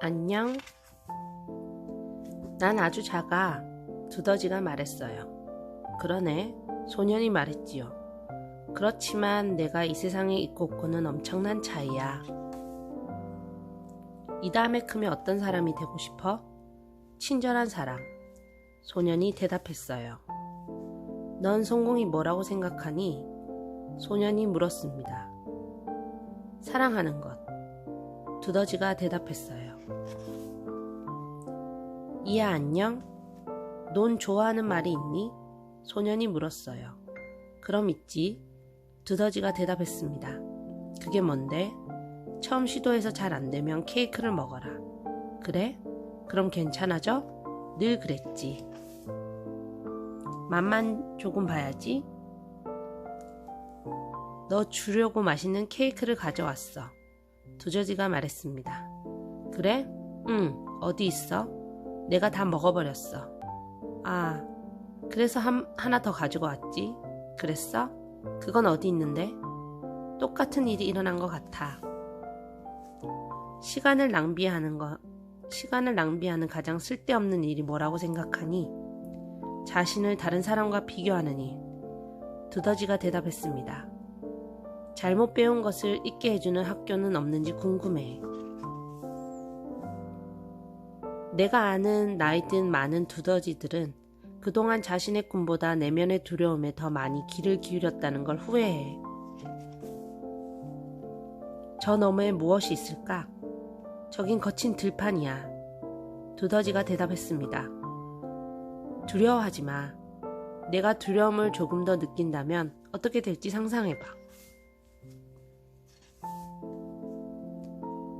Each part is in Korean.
안녕. 난 아주 작아. 두더지가 말했어요. 그러네. 소년이 말했지요. 그렇지만 내가 이 세상에 있고 없고는 엄청난 차이야. 이 다음에 크면 어떤 사람이 되고 싶어? 친절한 사람. 소년이 대답했어요. 넌 성공이 뭐라고 생각하니? 소년이 물었습니다. 사랑하는 것. 두더지가 대답했어요. 이야 안녕? 넌 좋아하는 말이 있니? 소년이 물었어요. 그럼 있지. 두더지가 대답했습니다. 그게 뭔데? 처음 시도해서 잘 안 되면 케이크를 먹어라. 그래? 그럼 괜찮아져? 늘 그랬지. 맛만 조금 봐야지. 너 주려고 맛있는 케이크를 가져왔어. 두더지가 말했습니다. 그래? 응, 어디 있어? 내가 다 먹어버렸어. 아, 그래서 한, 하나 더 가지고 왔지? 그랬어? 그건 어디 있는데? 똑같은 일이 일어난 것 같아. 시간을 낭비하는 것, 시간을 낭비하는 가장 쓸데없는 일이 뭐라고 생각하니? 자신을 다른 사람과 비교하느니. 두더지가 대답했습니다. 잘못 배운 것을 잊게 해주는 학교는 없는지 궁금해. 내가 아는 나이 든 많은 두더지들은 그동안 자신의 꿈보다 내면의 두려움에 더 많이 귀를 기울였다는 걸 후회해. 저 너머에 무엇이 있을까? 저긴 거친 들판이야. 두더지가 대답했습니다. 두려워하지 마. 내가 두려움을 조금 더 느낀다면 어떻게 될지 상상해봐.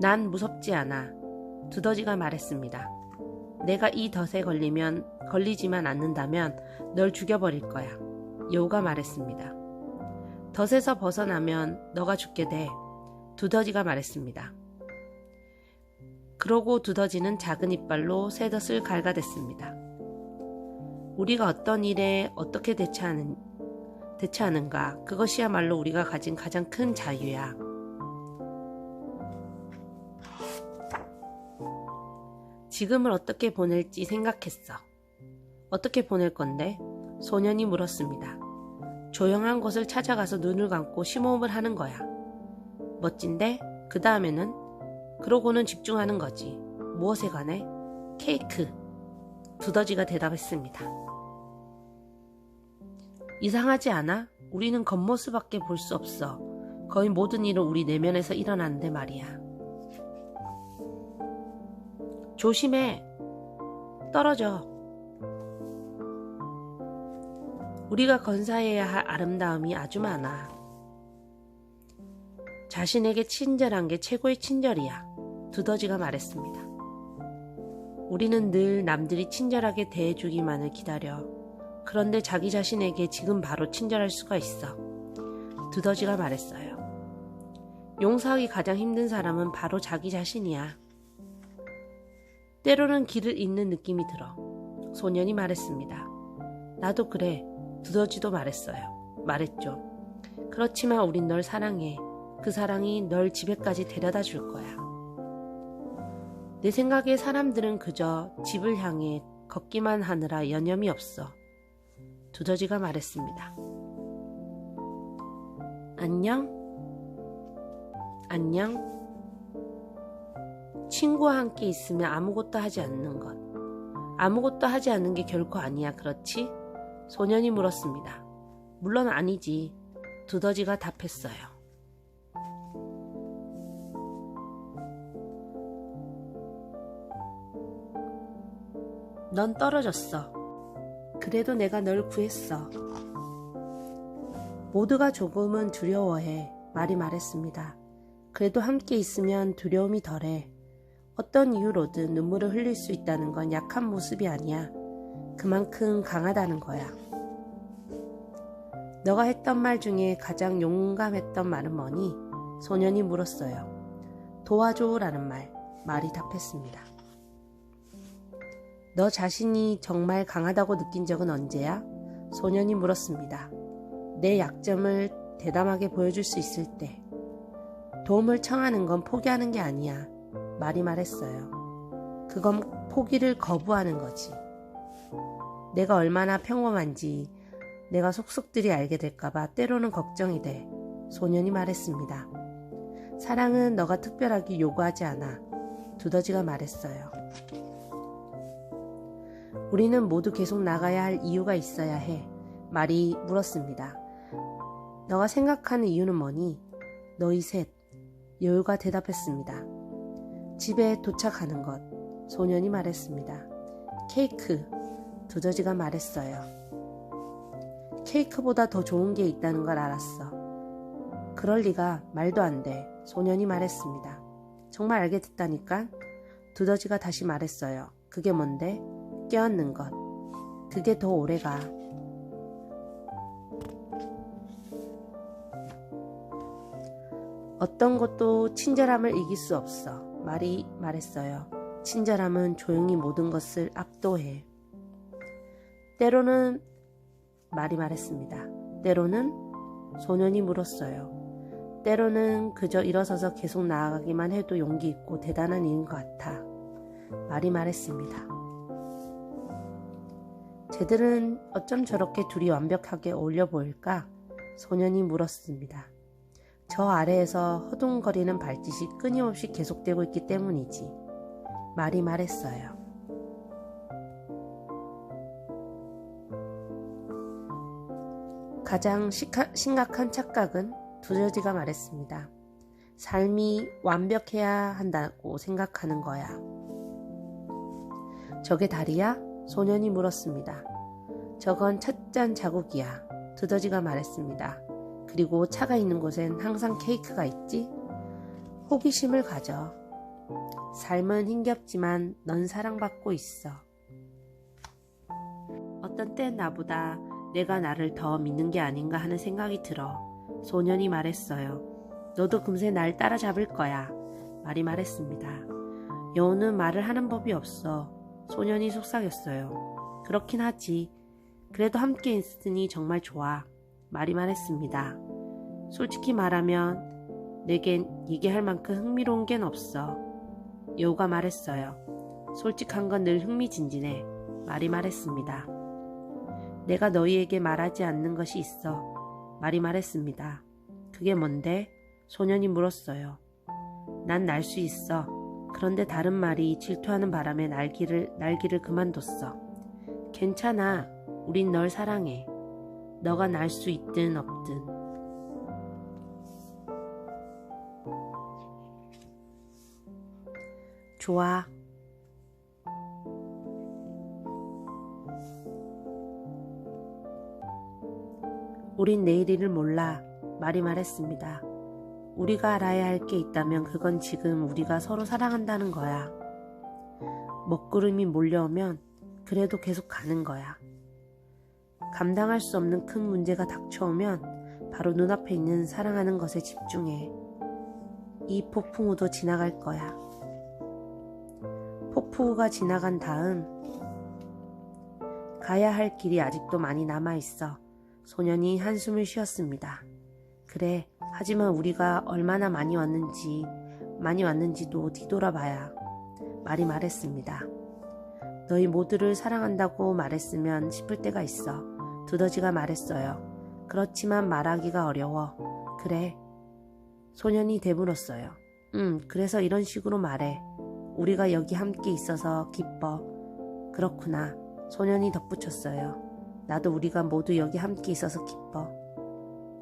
난 무섭지 않아. 두더지가 말했습니다. 내가 이 덫에 걸리면 걸리지만 않는다면 널 죽여버릴 거야. 여우가 말했습니다. 덫에서 벗어나면 너가 죽게 돼. 두더지가 말했습니다. 그러고 두더지는 작은 이빨로 새 덫을 갈가댔습니다. 우리가 어떤 일에 어떻게 대처하는, 대처하는가, 그것이야말로 우리가 가진 가장 큰 자유야. 지금을 어떻게 보낼지 생각했어. 어떻게 보낼 건데? 소년이 물었습니다. 조용한 곳을 찾아가서 눈을 감고 심호흡을 하는 거야. 멋진데? 그 다음에는? 그러고는 집중하는 거지. 무엇에 관해? 케이크. 두더지가 대답했습니다. 이상하지 않아? 우리는 겉모습밖에 볼 수 없어. 거의 모든 일은 우리 내면에서 일어나는데 말이야. 조심해. 떨어져. 우리가 건사해야 할 아름다움이 아주 많아. 자신에게 친절한 게 최고의 친절이야. 두더지가 말했습니다. 우리는 늘 남들이 친절하게 대해주기만을 기다려. 그런데 자기 자신에게 지금 바로 친절할 수가 있어. 두더지가 말했어요. 용서하기 가장 힘든 사람은 바로 자기 자신이야. 때로는 길을 잃는 느낌이 들어. 소년이 말했습니다. 나도 그래. 두더지도 말했어요. 말했죠. 그렇지만 우린 널 사랑해. 그 사랑이 널 집에까지 데려다 줄 거야. 내 생각에 사람들은 그저 집을 향해 걷기만 하느라 여념이 없어. 두더지가 말했습니다. 안녕? 안녕? 친구와 함께 있으면 아무것도 하지 않는 것. 아무것도 하지 않는 게 결코 아니야, 그렇지? 소년이 물었습니다. 물론 아니지. 두더지가 답했어요. 넌 떨어졌어. 그래도 내가 널 구했어. 모두가 조금은 두려워해. 말이 말했습니다. 그래도 함께 있으면 두려움이 덜해. 어떤 이유로든 눈물을 흘릴 수 있다는 건 약한 모습이 아니야. 그만큼 강하다는 거야. 너가 했던 말 중에 가장 용감했던 말은 뭐니? 소년이 물었어요. 도와줘라는 말, 말이 답했습니다. 너 자신이 정말 강하다고 느낀 적은 언제야? 소년이 물었습니다. 내 약점을 대담하게 보여줄 수 있을 때. 도움을 청하는 건 포기하는 게 아니야. 말이 말했어요. 그건 포기를 거부하는 거지. 내가 얼마나 평범한지 내가 속속들이 알게 될까봐 때로는 걱정이 돼. 소년이 말했습니다. 사랑은 너가 특별하게 요구하지 않아. 두더지가 말했어요. 우리는 모두 계속 나가야 할 이유가 있어야 해. 말이 물었습니다. 너가 생각하는 이유는 뭐니? 너희 셋. 여우가 대답했습니다. 집에 도착하는 것. 소년이 말했습니다. 케이크. 두더지가 말했어요. 케이크보다 더 좋은 게 있다는 걸 알았어. 그럴 리가 말도 안 돼. 소년이 말했습니다. 정말 알게 됐다니까? 두더지가 다시 말했어요. 그게 뭔데? 깨었는 것. 그게 더 오래가. 어떤 것도 친절함을 이길 수 없어. 말이 말했어요. 친절함은 조용히 모든 것을 압도해. 때로는 말이 말했습니다. 때로는 소년이 물었어요. 때로는 그저 일어서서 계속 나아가기만 해도 용기 있고 대단한 일인 것 같아. 말이 말했습니다. 쟤들은 어쩜 저렇게 둘이 완벽하게 어울려 보일까? 소년이 물었습니다. 저 아래에서 허둥거리는 발짓이 끊임없이 계속되고 있기 때문이지. 말이 말했어요. 가장 심각한 착각은 두저지가 말했습니다. 삶이 완벽해야 한다고 생각하는 거야. 저게 다리야? 소년이 물었습니다. 저건 찻잔 자국이야. 두더지가 말했습니다. 그리고 차가 있는 곳엔 항상 케이크가 있지? 호기심을 가져. 삶은 힘겹지만 넌 사랑받고 있어. 어떤 땐 나보다 내가 나를 더 믿는 게 아닌가 하는 생각이 들어. 소년이 말했어요. 너도 금세 날 따라잡을 거야. 말이 말했습니다. 여우는 말을 하는 법이 없어. 소년이 속삭였어요. 그렇긴 하지. 그래도 함께 있으니 정말 좋아. 말이 말했습니다. 솔직히 말하면 내겐 얘기할 만큼 흥미로운 게 없어. 여우가 말했어요. 솔직한 건 늘 흥미진진해. 말이 말했습니다. 내가 너희에게 말하지 않는 것이 있어. 말이 말했습니다. 그게 뭔데? 소년이 물었어요. 난 날 수 있어. 그런데 다른 말이 질투하는 바람에 날기를, 날기를 그만뒀어. 괜찮아. 우린 널 사랑해. 너가 날 수 있든 없든. 좋아. 우린 내일 을 몰라. 말이 말했습니다. 우리가 알아야 할 게 있다면 그건 지금 우리가 서로 사랑한다는 거야. 먹구름이 몰려오면 그래도 계속 가는 거야. 감당할 수 없는 큰 문제가 닥쳐오면 바로 눈앞에 있는 사랑하는 것에 집중해. 이 폭풍우도 지나갈 거야. 폭풍우가 지나간 다음 가야 할 길이 아직도 많이 남아 있어. 소년이 한숨을 쉬었습니다. 그래, 하지만 우리가 얼마나 많이 왔는지, 많이 왔는지도 뒤돌아봐야 말이 말했습니다. 너희 모두를 사랑한다고 말했으면 싶을 때가 있어. 두더지가 말했어요. 그렇지만 말하기가 어려워. 그래. 소년이 대물었어요. 음, 그래서 이런 식으로 말해. 우리가 여기 함께 있어서 기뻐. 그렇구나. 소년이 덧붙였어요. 나도 우리가 모두 여기 함께 있어서 기뻐.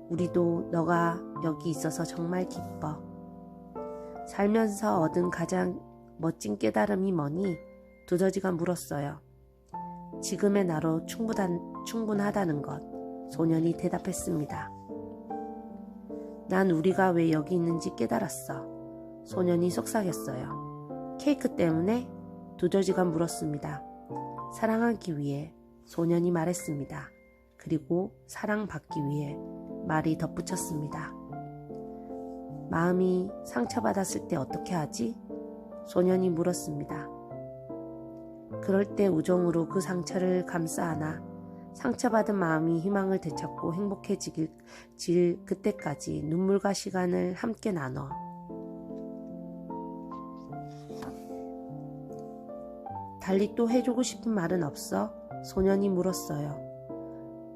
우리도 너가 여기 있어서 정말 기뻐. 살면서 얻은 가장 멋진 깨달음이 뭐니? 두더지가 물었어요. 지금의 나로 충분한, 충분하다는 것. 소년이 대답했습니다. 난 우리가 왜 여기 있는지 깨달았어. 소년이 속삭였어요. 케이크 때문에? 두더지가 물었습니다. 사랑하기 위해 소년이 말했습니다. 그리고 사랑받기 위해 말이 덧붙였습니다. 마음이 상처받았을 때 어떻게 하지? 소년이 물었습니다. 그럴 때 우정으로 그 상처를 감싸 안아 상처받은 마음이 희망을 되찾고 행복해지길 질 그때까지 눈물과 시간을 함께 나눠 달리 또 해주고 싶은 말은 없어? 소년이 물었어요.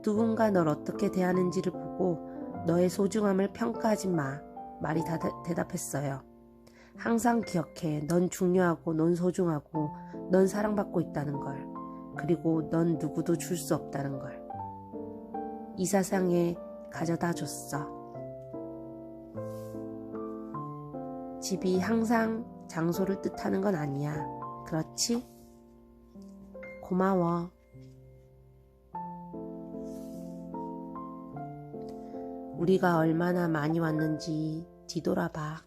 누군가 널 어떻게 대하는지를 보고 너의 소중함을 평가하지 마. 말이 다 대답했어요. 항상 기억해. 넌 중요하고 넌 소중하고 넌 사랑받고 있다는 걸. 그리고 넌 누구도 줄 수 없다는 걸. 이 세상에 가져다 줬어. 집이 항상 장소를 뜻하는 건 아니야. 그렇지? 고마워. 우리가 얼마나 많이 왔는지 뒤돌아봐.